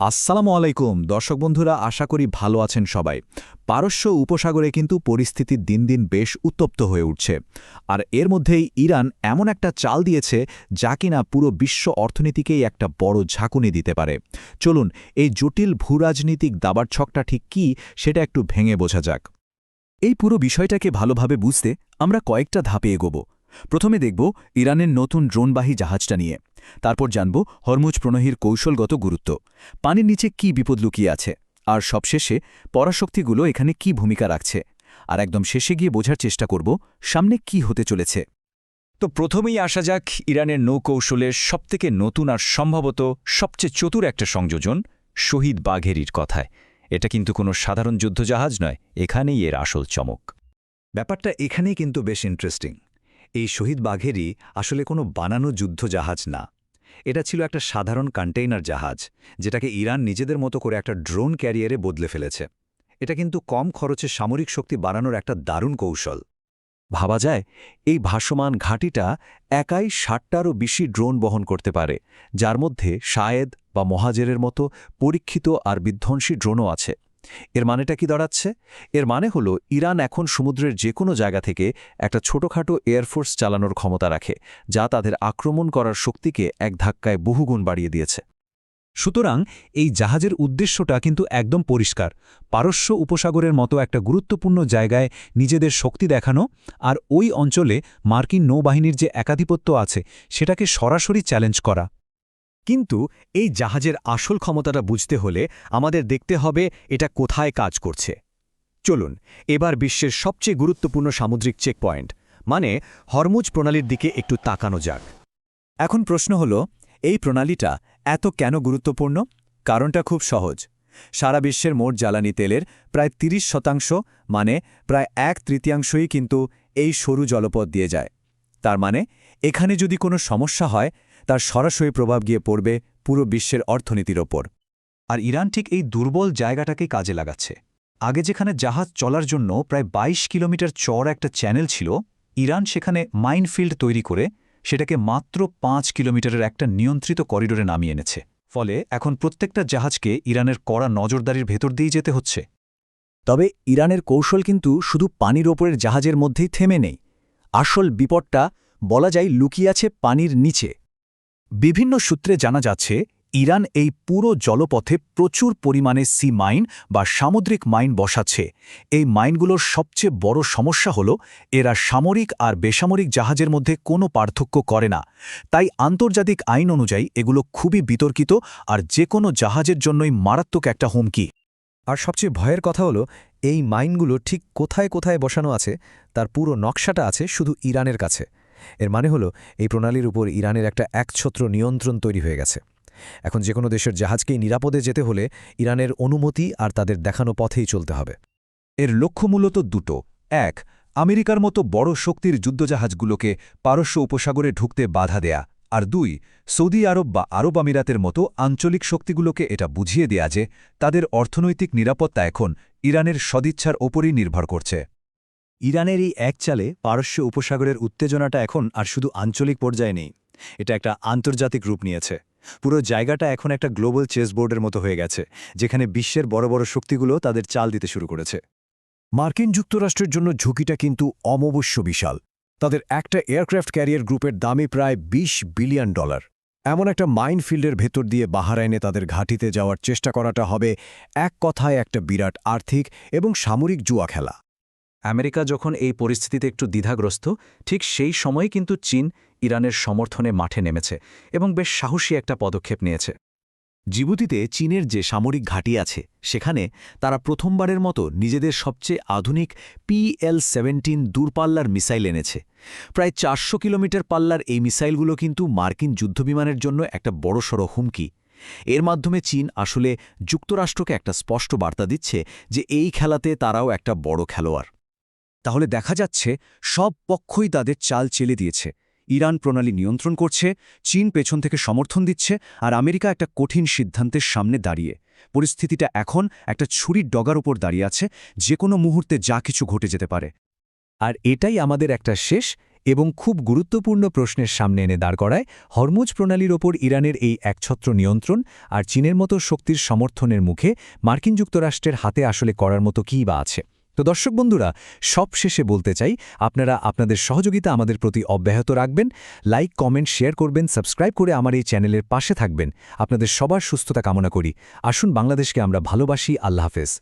আসসালামু আলাইকুম। দর্শক বন্ধুরা, আশা করি ভালো আছেন সবাই। পারস্য উপসাগরে কিন্তু পরিস্থিতি দিন দিন বেশ উত্তপ্ত হয়ে উঠছে। আর এর মধ্যেই ইরান এমন একটা চাল দিয়েছে যা কিনা পুরো বিশ্ব অর্থনীতিকেই একটা বড় ঝাঁকুনি দিতে পারে। চলুন, এই জটিল ভূরাজনীতিক দাবার ছকটা ঠিক কী সেটা একটু ভেঙে বোঝা যাক। এই পুরো বিষয়টাকে ভালোভাবে বুঝতে আমরা কয়েকটা ধাপে এগোব। প্রথমে দেখব ইরানের নতুন ড্রোনবাহী জাহাজটা নিয়ে। তারপর জানব হরমুজ প্রণহীর কৌশলগত গুরুত্ব। পানির নিচে কি বিপদ লুকিয়ে আছে? আর সবশেষে, পরাশক্তিগুলো এখানে কি ভূমিকা রাখছে? আর একদম শেষে গিয়ে বোঝার চেষ্টা করব, সামনে কি হতে চলেছে। তো প্রথমেই আসা যাক ইরানের নৌকৌশলের সবথেকে নতুন আর সম্ভবত সবচেয়ে চতুর একটা সংযোজন, শহীদ বাঘেরির কথায়। এটা কিন্তু কোনো সাধারণ যুদ্ধজাহাজ নয়, এখানেই এর আসল চমক। ব্যাপারটা এখানেই কিন্তু বেশ ইন্টারেস্টিং এই শহীদ বাঘেরই আসলে কোনো বানানো যুদ্ধজাহাজ না। এটা ছিল একটা সাধারণ কন্টেইনার জাহাজ, যেটাকে ইরান নিজেদের মতো করে একটা ড্রোন ক্যারিয়ারে বদলে ফেলেছে। এটা কিন্তু কম খরচে সামরিক শক্তি বাড়ানোর একটা দারুণ কৌশল। ভাবা যায়, এই ভাসমান ঘাঁটিটা একাই ষাটটারও বেশি ড্রোন বহন করতে পারে, যার মধ্যে শায়েদ বা মহাজেরের মতো পরীক্ষিত আর বিধ্বংসী ড্রোনও আছে। এর মানেটা কি দাঁড়াচ্ছে? এর মানে হলো, ইরান এখন সমুদ্রের যে কোনো জায়গা থেকে একটা ছোটখাটো এয়ারফোর্স চালানোর ক্ষমতা রাখে, যা তাদের আক্রমণ করার শক্তিকে এক ধাক্কায় বহুগুণ বাড়িয়ে দিয়েছে। সুতরাং এই জাহাজের উদ্দেশ্যটা কিন্তু একদম পরিষ্কার। পারস্য উপসাগরের মতো একটা গুরুত্বপূর্ণ জায়গায় নিজেদের শক্তি দেখানো আর ওই অঞ্চলে মার্কিন নৌবাহিনীর যে একাধিপত্য আছে, সেটাকে সরাসরি চ্যালেঞ্জ করা। কিন্তু এই জাহাজের আসল ক্ষমতাটা বুঝতে হলে আমাদের দেখতে হবে এটা কোথায় কাজ করছে। চলুন, এবার বিশ্বের সবচেয়ে গুরুত্বপূর্ণ সামুদ্রিক চেকপয়েন্ট মানে হরমুজ প্রণালীর দিকে একটু তাকানো যাক। এখন প্রশ্ন হল, এই প্রণালীটা এত কেন গুরুত্বপূর্ণ? কারণটা খুব সহজ। সারা বিশ্বের মোট জ্বালানি তেলের প্রায় ৩০ শতাংশ মানে প্রায় এক তৃতীয়াংশই কিন্তু এই সরু জলপথ দিয়ে যায়। তার মানে এখানে যদি কোনো সমস্যা হয়, তার সরাসরি প্রভাব গিয়ে পড়বে পুরো বিশ্বের অর্থনীতির ওপর। আর ইরান ঠিক এই দুর্বল জায়গাটাকেই কাজে লাগাচ্ছে। আগে যেখানে জাহাজ চলার জন্য প্রায় ২২ কিলোমিটার চড় একটা চ্যানেল ছিল, ইরান সেখানে মাইনফিল্ড তৈরি করে সেটাকে মাত্র পাঁচ কিলোমিটারের একটা নিয়ন্ত্রিত করিডোরে নামিয়ে এনেছে। ফলে এখন প্রত্যেকটা জাহাজকে ইরানের কড়া নজরদারির ভেতর দিয়েই যেতে হচ্ছে। তবে ইরানের কৌশল কিন্তু শুধু পানির ওপরের জাহাজের মধ্যেই থেমে নেই। আসল বিপদটা বলা যায় লুকিয়ে আছে পানির নিচে। বিভিন্ন সূত্রে জানা যাচ্ছে, ইরান এই পুরো জলপথে প্রচুর পরিমাণে সি মাইন বা সামুদ্রিক মাইন বসাচ্ছে। এই মাইনগুলোর সবচেয়ে বড় সমস্যা হল, এরা সামরিক আর বেসামরিক জাহাজের মধ্যে কোনো পার্থক্য করে না। তাই আন্তর্জাতিক আইন অনুযায়ী এগুলো খুবই বিতর্কিত আর যে কোনো জাহাজের জন্যই মারাত্মক একটা হুমকি। আর সবচেয়ে ভয়ের কথা হলো, এই মাইনগুলো ঠিক কোথায় কোথায় বসানো আছে, তার পুরো নকশাটা আছে শুধু ইরানের কাছে। এর মানে হলো, এই প্রণালীর উপর ইরানের একটা একছত্র নিয়ন্ত্রণ তৈরি হয়ে গেছে। এখন যে কোনো দেশের জাহাজকেই নিরাপদে যেতে হলে ইরানের অনুমতি আর তাদের দেখানো পথেই চলতে হবে। এর লক্ষ্য মূলত দুটো। এক, আমেরিকার মতো বড় শক্তির যুদ্ধজাহাজগুলোকে পারস্য উপসাগরে ঢুকতে বাধা দেয়া। আর দুই, সৌদি আরব বা আরব আমিরাতের মতো আঞ্চলিক শক্তিগুলোকে এটা বুঝিয়ে দেয়া যে তাদের অর্থনৈতিক নিরাপত্তা এখন ইরানের সদিচ্ছার ওপরই নির্ভর করছে। ইরানের এই এক চালে পারস্য উপসাগরের উত্তেজনাটা এখন আর শুধু আঞ্চলিক পর্যায়ে নেই। এটা একটা আন্তর্জাতিক রূপ নিয়েছে। পুরো জায়গাটা এখন একটা গ্লোবাল চেসবোর্ডের মতো হয়ে গেছে, যেখানে বিশ্বের বড় বড় শক্তিগুলো তাদের চাল দিতে শুরু করেছে। মার্কিন যুক্তরাষ্ট্রের জন্য ঝুঁকিটা কিন্তু অমবশ্য বিশাল। তাদের একটা এয়ারক্রাফট ক্যারিয়ার গ্রুপের দামই প্রায় ২০ বিলিয়ন ডলার। এমন একটা মাইনফিল্ডের ভেতর দিয়ে বাহারাইনে তাদের ঘাঁটিতে যাওয়ার চেষ্টা করাটা হবে এক কথায় একটা বিরাট আর্থিক এবং সামরিক জুয়া খেলা। আমেরিকা যখন এই পরিস্থিতিতে একটু দ্বিধাগ্রস্ত, ঠিক সেই সময় কিন্তু চীন ইরানের সমর্থনে মাঠে নেমেছে এবং বেশ সাহসী একটা পদক্ষেপ নিয়েছে। জিবুতিতে চীনের যে সামরিক ঘাঁটি আছে, সেখানে তারা প্রথমবারের মতো নিজেদের সবচেয়ে আধুনিক পিএল সেভেন্টিন দূরপাল্লার মিসাইল এনেছে। প্রায় চারশো কিলোমিটার পাল্লার এই মিসাইলগুলো কিন্তু মার্কিন যুদ্ধবিমানের জন্য একটা বড়সড় হুমকি। এর মাধ্যমে চীন আসলে যুক্তরাষ্ট্রকে একটা স্পষ্ট বার্তা দিচ্ছে যে এই খেলাতে তারাও একটা বড় খেলোয়াড়। তাহলে দেখা যাচ্ছে সব পক্ষই তাদের চাল চেলে দিয়েছে। ইরান প্রণালী নিয়ন্ত্রণ করছে, চীন পেছন থেকে সমর্থন দিচ্ছে, আর আমেরিকা একটা কঠিন সিদ্ধান্তের সামনে দাঁড়িয়ে। পরিস্থিতিটা এখন একটা ছুরির ডগার উপর দাঁড়িয়ে আছে যে কোনো মুহূর্তে যা কিছু ঘটে যেতে পারে। আর এটাই আমাদের একটা শেষ এবং খুব গুরুত্বপূর্ণ প্রশ্নের সামনে এনে দাঁড় করায়, হরমুজ প্রণালীর ওপর ইরানের এই একছত্র নিয়ন্ত্রণ আর চীনের মতো শক্তির সমর্থনের মুখে মার্কিন যুক্তরাষ্ট্রের হাতে আসলে করার মতো কী বা আছে। তো দর্শক বন্ধুরা সব শেষে বলতে চাই, আপনারা আপনাদের সহযোগিতা আমাদের প্রতি অব্যাহত রাখবেন, লাইক, কমেন্ট, শেয়ার করবেন, সাবস্ক্রাইব করে আমার এই চ্যানেলের পাশে থাকবেন। আপনাদের সবার সুস্থতা কামনা করি। আসুন বাংলাদেশকে আমরা ভালোবাসি। আল্লাহ হাফেজ।